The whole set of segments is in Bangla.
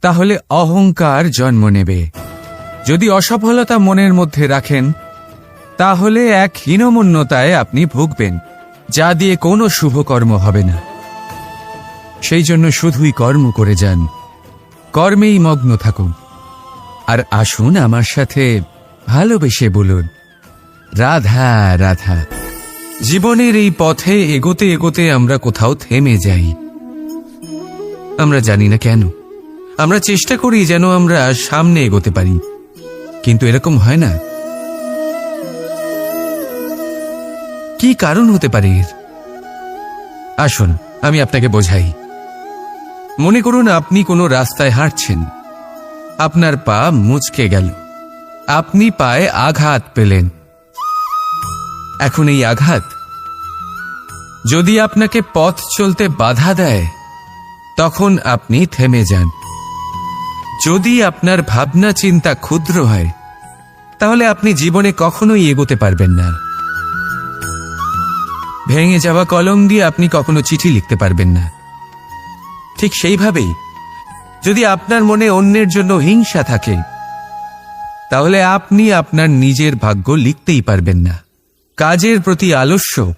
তাহলে অহংকার জন্ম নেবে। যদি অসফলতা মনের মধ্যে রাখেন, তাহলে এক হীনমন্যতায় আপনি ভুগবেন, যা দিয়ে কোনো শুভকর্ম হবে না। সেই জন্য শুধুই কর্ম করে যান। কর্মেই মগ্ন থাকুন। আর আসুন আমার সাথে ভালোবেসে বলুন, রাধা রাধা, জীবনের এই পথে এগোতে এগোতে আমরা কোথাও থেমে যাই। আমরা জানি না কেন। আমরা চেষ্টা করি যেন আমরা সামনে এগোতে পারি। কিন্তু এরকম হয় না। কি কারণ হতে পারে এর? আসুন, আমি আপনাকে বোঝাই। মনে করুন আপনি কোনো রাস্তায় হাঁটছেন। আপনার পা মুচকে গেল। আপনি পায়ে আঘাত পেলেন। এখন এই আঘাত যদি আপনাকে পথ চলতে বাধা দেয়, তখন আপনি থেমে যান। যদি আপনার ভাবনা চিন্তা ক্ষুদ্র হয়, তাহলে আপনি জীবনে কখনোই এগোতে পারবেন না। ভেঙে যাওয়া কলম দিয়ে আপনি কখনো চিঠি লিখতে পারবেন না। ঠিক সেইভাবেই, যদি আপনার মনে অন্যের জন্য হিংসা থাকে, তাহলে আপনি আপনার নিজের ভাগ্য লিখতেই পারবেন না। কাজের প্রতি আলস্য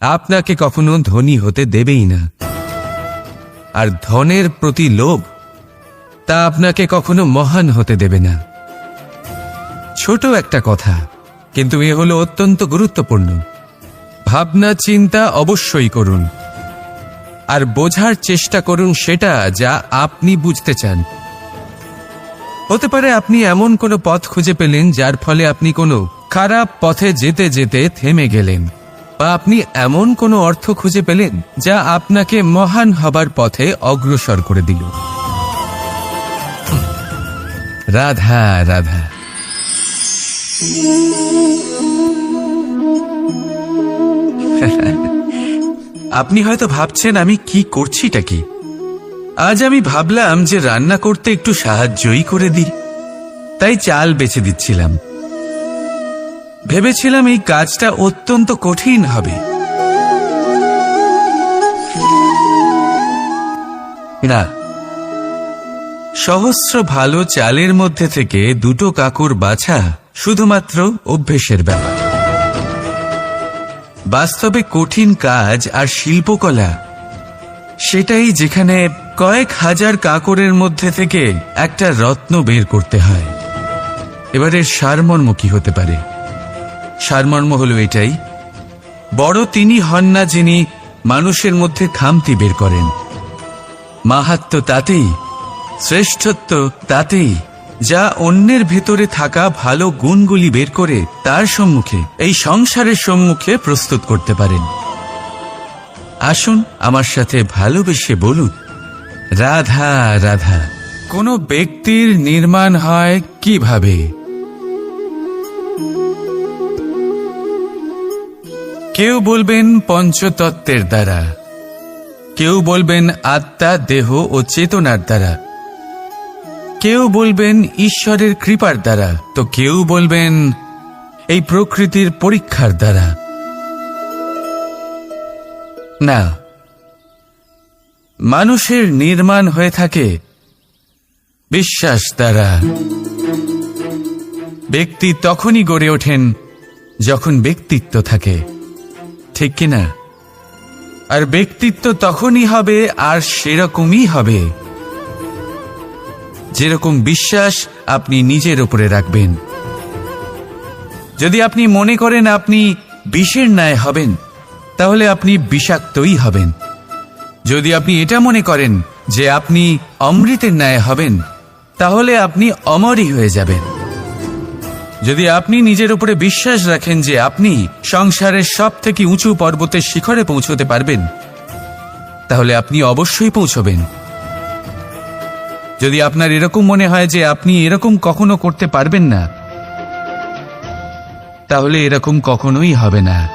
আপনাকে কখনো ধনী হতে দেবেই না। আর ধনের প্রতি লোভ তা আপনাকে কখনো মহান হতে দেবে না। ছোট একটা কথা, কিন্তু এ হলো অত্যন্ত গুরুত্বপূর্ণ। ভাবনা, চিন্তা অবশ্যই করুন। আর বোঝার চেষ্টা করুন সেটা যা আপনি বুঝতে চান। হতে পারে আপনি এমন কোনো পথ খুঁজে পেলেন যার ফলে আপনি কোনো খারাপ পথে যেতে যেতে থেমে গেলেন, বা আপনি এমন কোনো অর্থ খুঁজে পেলেন যা আপনাকে মহান হবার পথে অগ্রসর করে দিল। রাধা রাধা। আপনি হয়তো ভাবছেন আমি কি করছিটা কি? আজ আমি ভাবলাম যে রান্না করতে একটু সাহায্যই করে দিই। তাই চাল বেছে দিচ্ছিলাম। ভেবেছিলাম এই কাজটা অত্যন্ত কঠিন হবে। না সহস্র ভালো চালের মধ্যে থেকে দুটো কাকুর বাছা শুধুমাত্র অভ্যেসের ব্যাপার। বাস্তবে কঠিন কাজ আর শিল্পকলা, সেটাই যেখানে কয়েক হাজার কাকরের মধ্যে থেকে একটা রত্ন বের করতে হয়। এবারের সারমর্ম কি হতে পারে? সারমর্ম হলো এটাই, বড় তিনি হন না যিনি মানুষের মধ্যে খামতি বের করেন। মাহাত্ম তাতেই শ্রেষ্ঠত্ব তাতেই, যা অন্যের ভেতরে থাকা ভালো গুণগুলি বের করে তার সম্মুখে, এই সংসারের সম্মুখে প্রস্তুত করতে পারেন। আসুন আমার সাথে ভালোবেসে বলুন, রাধা রাধা, কোনো ব্যক্তির নির্মাণ হয় কীভাবে? কেউ বলবেন পঞ্চতত্ত্বের দ্বারা, কেউ বলবেন আত্মা, দেহ ও চেতনার দ্বারা কেউ বলবেন ঈশ্বরের কৃপার দ্বারা, তো কেউ বলবেন এই প্রকৃতির পরীক্ষার দ্বারা। না, মানুষের নির্মাণ হয়ে থাকে বিশ্বাস দ্বারা। ব্যক্তি তখনই গড়ে ওঠেন যখন ব্যক্তিত্ব থাকে, ঠিক কিনা? আর ব্যক্তিত্ব তখনই হবে আর সেরকমই হবে। যেরকম বিশ্বাস আপনি নিজের উপরে রাখবেন। যদি আপনি মনে করেন আপনি বিষের ন্যায় হবেন, তাহলে আপনি বিষাক্তই হবেন। যদি আপনি এটা মনে করেন যে আপনি অমৃতের ন্যায় হবেন, তাহলে আপনি অমরই হয়ে যাবেন। যদি আপনি নিজের উপরে বিশ্বাস রাখেন যে আপনি সংসারের সব থেকে উঁচু পর্বতের শিখরে পৌঁছতে পারবেন, তাহলে আপনি অবশ্যই পৌঁছবেন। যদি আপনার এরকম মনে হয় যে আপনি এরকম কখনো করতে পারবেন না, তাহলে এরকম কখনোই হবে না।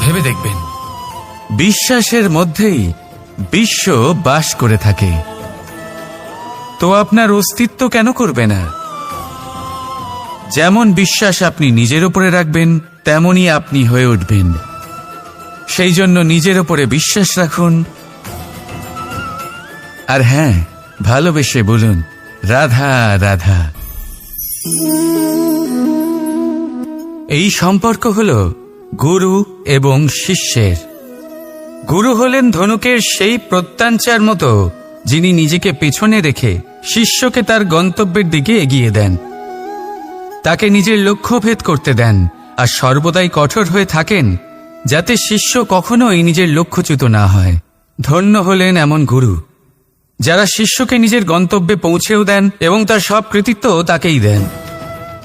ভেবে দেখবেন, বিশ্বাসের মধ্যেই বিশ্ব বাস করে থাকে। তো আপনার অস্তিত্ব কেন করবে না? যেমন বিশ্বাস আপনি নিজের উপরে রাখবেন, তেমনই আপনি হয়ে উঠবেন। সেই জন্য নিজের উপরে বিশ্বাস রাখুন আর হ্যাঁ ভালোবেসে বলুন, রাধা রাধা। এই সম্পর্ক হল গুরু এবং শিষ্যের। গুরু হলেন ধনুকের সেই প্রত্যাঞ্চার মতো, যিনি নিজেকে পেছনে রেখে শিষ্যকে তার গন্তব্যের দিকে এগিয়ে দেন। তাকে নিজের লক্ষ্য ভেদ করতে দেন আর সর্বদাই কঠোর হয়ে থাকেন, যাতে শিষ্য কখনোই নিজের লক্ষ্যচ্যুত না হয়। ধন্য হলেন এমন গুরু। যারা শিষ্যকে নিজের গন্তব্যে পৌঁছেও দেন এবং তার সব কৃতিত্ব তাকেই দেন।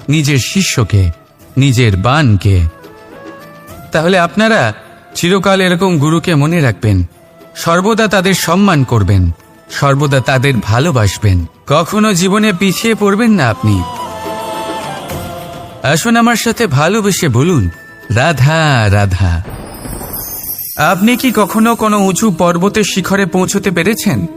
নিজের শিষ্যকে, নিজের বানকে তাহলে আপনারা চিরকাল এরকম গুরুকে মনে রাখবেন। সর্বদা তাদের সম্মান করবেন। সর্বদা তাদের ভালোবাসবেন। কখনো জীবনে পিছিয়ে পড়বেন না আপনি। আসুন আমার সাথে ভালোবেসে বলুন, রাধা রাধা। আপনি কি কখনো কোনো উঁচু পর্বতের শিখরে পৌঁছতে পেরেছেন?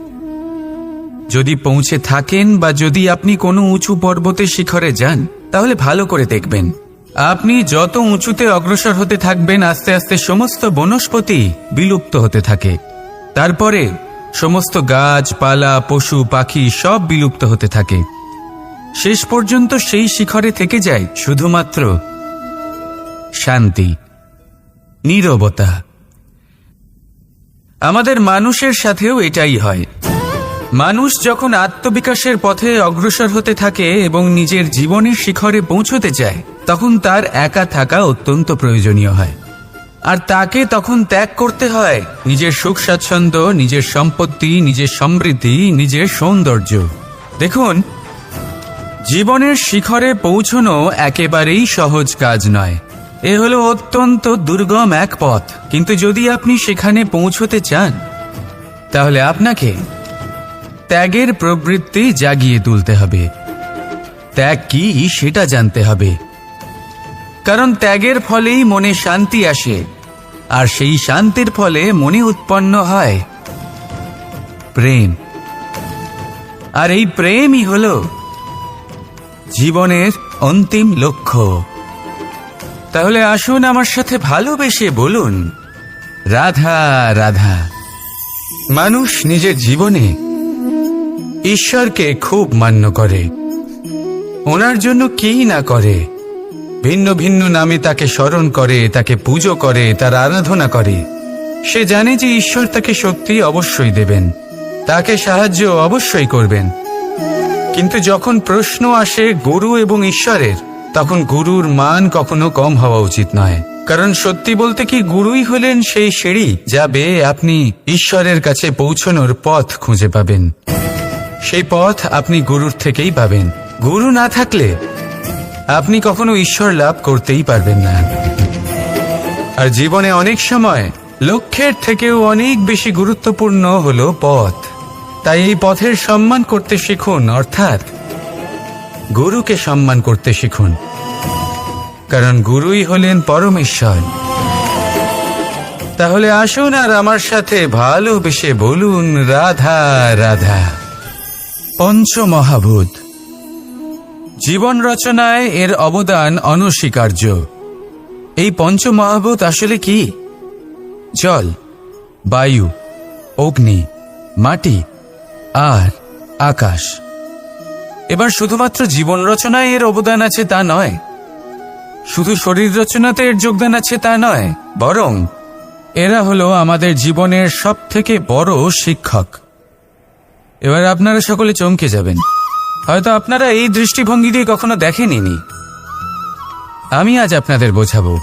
যদি পৌঁছে থাকেন বা যদি আপনি কোনো উঁচু পর্বতের শিখরে যান, তাহলে ভালো করে দেখবেন। আপনি যত উঁচুতে অগ্রসর হতে থাকবেন, আস্তে আস্তে সমস্ত বনস্পতি বিলুপ্ত হতে থাকে। তারপরে সমস্ত গাছপালা পশু, পাখি সব বিলুপ্ত হতে থাকে। শেষ পর্যন্ত সেই শিখরে থেকে যায় শুধুমাত্র শান্তি, নীরবতা। আমাদের মানুষের সাথেও এটাই হয়। মানুষ যখন আত্মবিকাশের পথে অগ্রসর হতে থাকে এবং নিজের জীবনের শিখরে পৌঁছতে চায়, তখন তার একা থাকা অত্যন্ত প্রয়োজনীয় হয়। আর তাকে তখন ত্যাগ করতে হয় নিজের সুখ স্বাচ্ছন্দ্য, নিজের সম্পত্তি, নিজের সমৃদ্ধি, নিজের সৌন্দর্য। দেখুন, জীবনের শিখরে পৌঁছনো একেবারেই সহজ কাজ নয়। এ হলো অত্যন্ত দুর্গম এক পথ। কিন্তু যদি আপনি সেখানে পৌঁছতে চান, তাহলে আপনাকে ত্যাগের প্রবৃত্তি জাগিয়ে তুলতে হবে। ত্যাগ কি, সেটা জানতে হবে। কারণ ত্যাগের ফলেই মনে শান্তি আসে, আর সেই শান্তির ফলে মনে উৎপন্ন হয় প্রেম। আর এই প্রেমই হল জীবনের অন্তিম লক্ষ্য। তাহলে আসুন আমার সাথে ভালোবেসে বলুন, রাধা রাধা। মানুষ নিজের জীবনে ঈশ্বরকে খুব মান্য করে। ওনার জন্য কি না করে? ভিন্ন ভিন্ন নামে তাকে স্মরণ করে, তাকে পুজো করে, তার আরাধনা করে। সে জানে যে ঈশ্বর তাকে শক্তি অবশ্যই দেবেন। তাকে সাহায্য অবশ্যই করবেন। কিন্তু যখন প্রশ্ন আসে গুরু এবং ঈশ্বরের, তখন গুরুর মান কখনো কম হওয়া উচিত নয়। কারণ সত্যি বলতে কি গুরুই হলেন সেই সিঁড়ি যা বেয়ে আপনি ঈশ্বরের কাছে পৌঁছনোর পথ খুঁজে পাবেন। সেই পথ আপনি গুরুর থেকেই পাবেন। গুরু না থাকলে আপনি কখনো ঈশ্বর লাভ করতেই পারবেন না। আর জীবনে অনেক সময় লক্ষ্যের থেকেও অনেক বেশি গুরুত্বপূর্ণ হলো পথ। তাই এই পথের সম্মান করতে শিখুন, অর্থাৎ গুরুকে সম্মান করতে শিখুন। কারণ গুরুই হলেন পরমেশ্বর। তাহলে আসুন আর আমার সাথে ভালোবেসে বলুন, রাধা রাধা। পঞ্চমহাভূত। জীবন রচনায় এর অবদান অনস্বীকার্য। এই পঞ্চমহাভূত আসলে কি? জল, বায়ু, অগ্নি, মাটি, আর আকাশ। এবার শুধুমাত্র জীবন রচনায় এর অবদান আছে তা নয়, শুধু শরীর রচনাতে এর যোগদান আছে তা নয়, বরং এরা হলো আমাদের জীবনের সব থেকে বড় শিক্ষক। এবার আপনারা সকলে চমকে যাবেন। হয়তো আপনারা এই দৃষ্টিভঙ্গি দিয়ে কখনো দেখেনি আমি আজ আপনাদের বোঝাবো।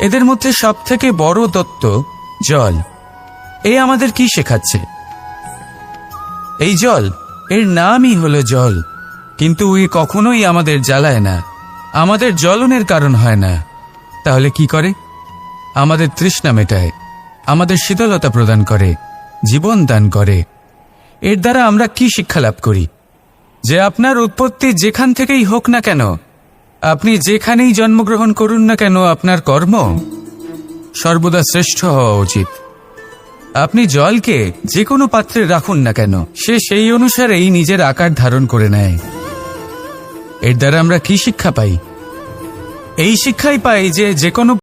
এদের মধ্যে সব থেকে বড় তত্ত্ব জল। এ আমাদের কি শেখাচ্ছে? এই জল, এর নামই হলো জল। কিন্তু এ কখনোই আমাদের জ্বালায় না। আমাদের জ্বলনের কারণ হয় না। তাহলে কি করে? আমাদের তৃষ্ণা মেটায়। আমাদের শীতলতা প্রদান করে। জীবন দান করে। এর দ্বারা আমরা কি শিক্ষা লাভ করি? যে আপনার উৎপত্তি যেখান থেকেই হোক না কেন, আপনি যেখানেই জন্মগ্রহণ করুন না কেন, আপনার কর্ম সর্বদা শ্রেষ্ঠ হওয়া উচিত। আপনি জলকে যে কোনো পাত্রে রাখুন না কেন, সে সেই অনুসারেই নিজের আকার ধারণ করে নেয়। এর দ্বারা আমরা কি শিক্ষা পাই? এই শিক্ষাই পাই যে যে কোনো